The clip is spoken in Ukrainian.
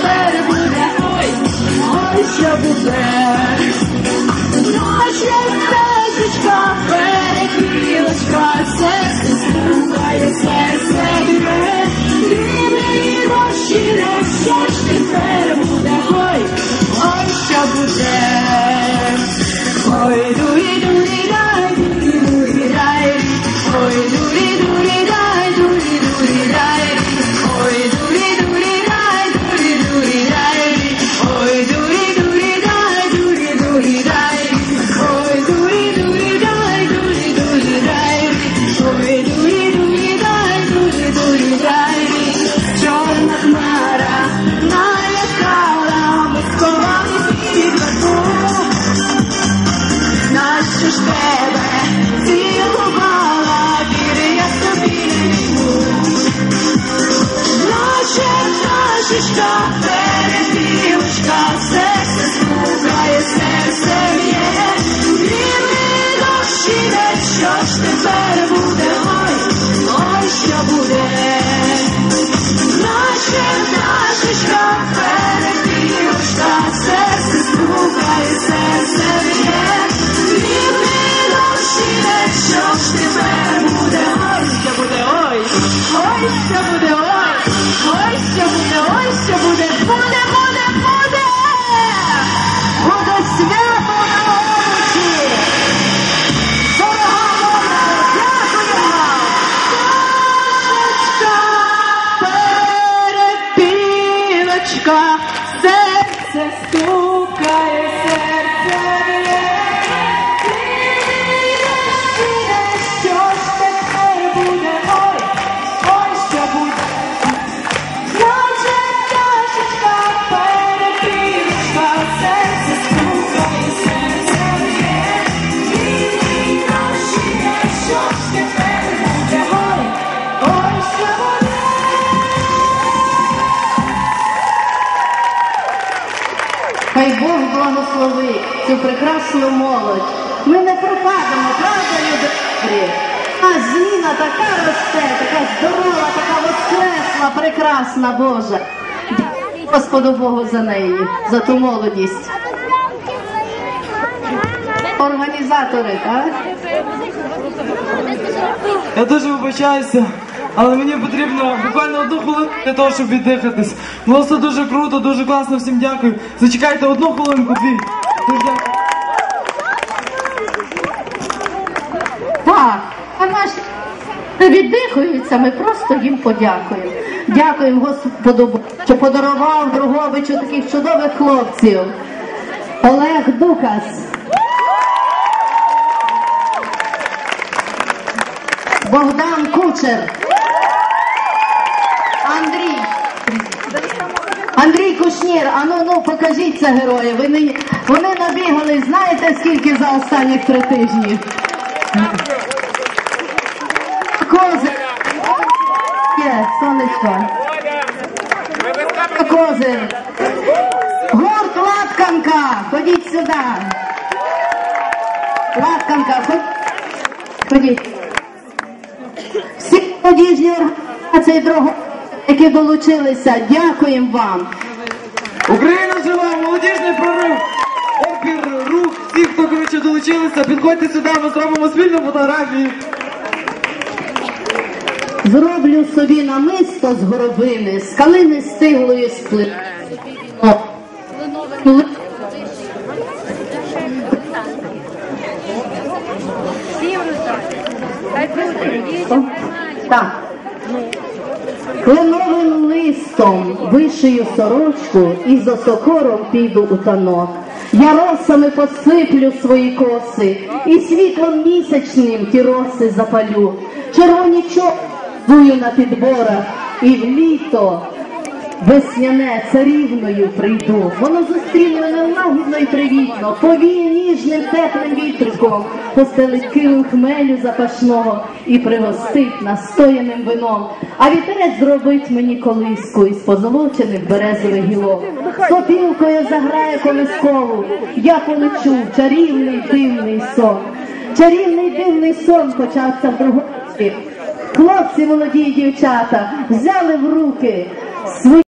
Все буде, ой, ой, що буде. stop success story. Бог благословить цю прекрасну молодь. Ми не пропадемо, правда, люди? А зміна така росте, така здорова, така воскресла, прекрасна. Дякую Господу Богу за неї, за ту молодість. Організатори, так? Я дуже вибачаюся, але мені потрібно буквально одну хвилинку для того, щоб віддихатись. Було все дуже круто, дуже класно, всім дякую. Зачекайте одну хвилинку, дві. Дуже дякую. Так, а наші віддихаються, ми просто їм подякуємо. Дякуємо Господу, що подарував Друговичу таких чудових хлопців. Олег Дукас. Богдан Кучер. Андрій. Андрій Кушнір, а ну ну покажіться герої. Вони, вони набігали, знаєте скільки за останні три тижні? Козир. Є, сонечко. Козир. Гурт Латканка. Ходіть сюди. Латканка, ходіть. Всі молодіжні організації другого, які долучилися, дякуємо вам. Україна жива, молодіжний прорив, опір, рух, всі, хто коротше долучилися, підходьте сюди, ми зробимо спільну фотографію. Зроблю собі намисто з горобини, з калини стиглої сплив. Так. Кленовим листом вишию сорочку і за сокором піду у танок. Я росами посиплю свої коси, і світлом місячним ті роси запалю. Червоні чою на підборах, і в літо весняне царівною прийду. Воно зустріне мене лагідно і привітно, повіє ніжним теплим вітриком, постелить килим хмелю запашного і пригостить настояним вином. А вітерець зробить мені колиску із позолочених березових гілок. Сопілкою заграє колискову, я полечу в чарівний дивний сон. Чарівний дивний сон почався в другому. Хлопці молоді дівчата взяли в руки свої.